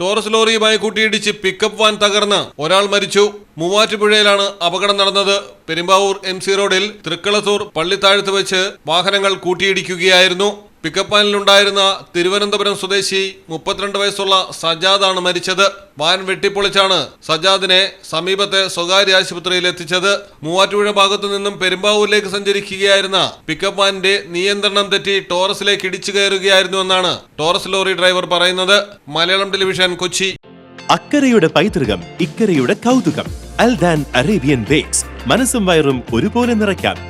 Taurus ലോറിയുമായി കൂട്ടിയിടിച്ച് pickup van തകർന്ന് ഒരാൾ മരിച്ചു. മൂവാറ്റുപുഴയിലാണ് അപകടം നടന്നത്. പെരുമ്പാവൂർ എം സി റോഡിൽ തൃക്കളത്തൂർ പള്ളിത്താഴത്ത് വെച്ച് വാഹനങ്ങൾ കൂട്ടിയിടിക്കുകയായിരുന്നു. പിക്കപ്പ് വാനിലുണ്ടായിരുന്ന തിരുവനന്തപുരം സ്വദേശി മുപ്പത്തിരണ്ട് വയസ്സുള്ള സജാദാണ് മരിച്ചത്. വാൻ വെട്ടിപ്പൊളിച്ചാണ് സജാദിനെ സമീപത്തെ സ്വകാര്യ ആശുപത്രിയിൽ എത്തിച്ചത്. മൂവാറ്റുപുഴ ഭാഗത്തു നിന്നും പെരുമ്പാവൂരിലേക്ക് സഞ്ചരിക്കുകയായിരുന്ന പിക്കപ്പ് വാനിന്റെ നിയന്ത്രണം തെറ്റി ടോറസിലേക്ക് ഇടിച്ചു കയറുകയായിരുന്നുവെന്നാണ് ടോറസ് ലോറി ഡ്രൈവർ പറയുന്നത്. മലയാളം ടെലിവിഷൻ കൊച്ചി. അക്കരയുടെ പൈതൃകം ഇക്കരയുടെ കൗതുകം. Aldan Arabian bakes. മനസ്സും വയറും ഒരുപോലെ നിറയ്ക്കാം.